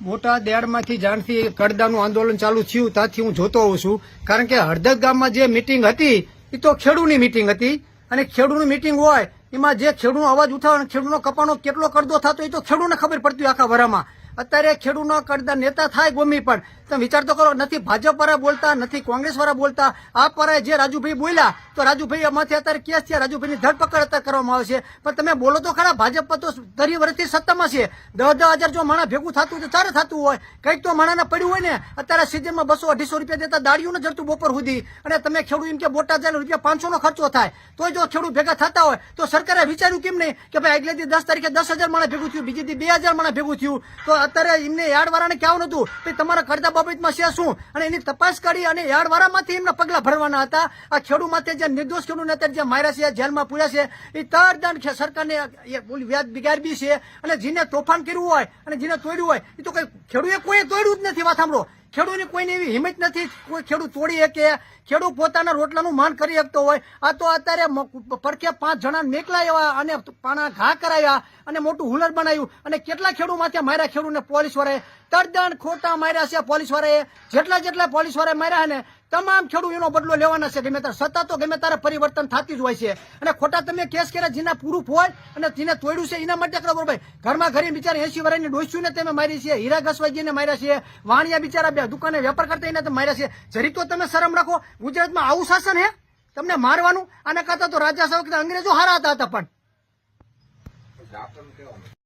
મોટા દેડમાંથી જાણથી કડદાનું આંદોલન ચાલુ થયું, ત્યાંથી હું જોતો હોઉં છું. કારણ કે હળદદ ગામમાં જે મિટિંગ હતી, એ તો ખેડૂની મિટિંગ હતી. અને ખેડૂની મિટિંગ હોય, એમાં જે ખેડૂનો અવાજ ઉઠાવે ખેડૂનો કપાનો કેટલો કરદો થતો એ તો ખેડૂને ખબર પડતી આખા વરામાં. અત્યારે ખેડૂનો કરતા નેતા થાય ગોમી પણ. તમે વિચાર તો કરો, નથી ભાજપ વાળા બોલતા, નથી કોંગ્રેસ વાળા બોલતા. આ પર જે રાજુભાઈ બોલ્યા, તો રાજુભાઈ આમાંથી અત્યારે કેસ થયા, રાજુભાઈની ધરપકડ અત્યારે કરવામાં આવશે પણ તમે બોલો તો ખરા, ભાજપ તો દરી વર્ષથી સત્તામાં છે. દસ દસ હજાર જો માણા ભેગું થતું તો ચારે થતું હોય. કંઈક તો માણાને પડ્યું હોય ને, અત્યારે સિઝનમાં બસો અઢીસો રૂપિયા દેતા દાડીયું જડતું બપોર સુધી. અને તમે ખેડૂત એમ કે બોટા જાય રૂપિયા પાંચસો નો ખર્ચો થાય. તો જો ખેડૂત ભેગા થતા હોય, તો સરકારે વિચાર્યું કેમ નહીં? કે ભાઈ આગલેથી દસ તારીખે દસ હજાર માણા ભેગું થયું, બીજી દી બે હજાર માણા ભેગું થયું. તો અત્યારે એમને યાર્ડવાળાને કહેવાનું હતું કે તમારા કરતા બાબતમાં છે શું? અને એની તપાસ કરી અને યાર્ડવાળામાંથી એમના પગલા ભરવાના હતા. આ ખેડૂતમાંથી જે નિર્દોષ ખેડૂતને અત્યારે જે માર્યા છે, જેલમાં પૂર્યા છે, એ તરદંડ સરકારને વ્યાજ બિગાડવી છે. અને જેને તોફાન કર્યું હોય અને જેને તોડ્યું હોય, એ તો કઈ ખેડૂતે કોઈ તોડ્યું જ નથી, વાત સાંભળો. ખેડૂતની કોઈની એવી હિંમત નથી કોઈ ખેડૂત તોડી શકે. ખેડૂત પોતાના રોટલાનું માન કરી શકતો હોય. આ તો અત્યારે પરખે પાંચ જણા નીકળાયા અને પાણા ઘા કરાયા અને મોટું હુલર બનાવ્યું. અને કેટલા ખેડૂત માથે માર્યા? ખેડૂતને પોલીસ વાળાએ તદ્દન ખોટા માર્યા છે પોલીસ વાળાએ જેટલા જેટલા પોલીસ વાળાએ માર્યા ને તમામ ખેડૂત એનો બદલો લેવાના છે. ગમે ત્યારે સત્તા તો ગમે ત્યારે પરિવર્તન થતી જ હોય છે. અને ખોટા તમે કેસ કર્યા જેના પૂરું હોય અને જેને તોડ્યું છે એના માટે કરો ભાઈ ઘરમાં ઘરે બિચારા એસી વર્ષની ડોસ્યું ને તમે મારી છે, હીરા ઘસવાજીને માર્યા છે, વાણિયા બિચારા બે દુકાને વેપાર કરતા એને તમે માર્યા છે. જરી તો તમે શરમ રાખો, ગુજરાતમાં આવું શાસન હે? તમને મારવાનું? આના કરતા તો રાજા સાહેબ અંગ્રેજો હારા હતા પણ.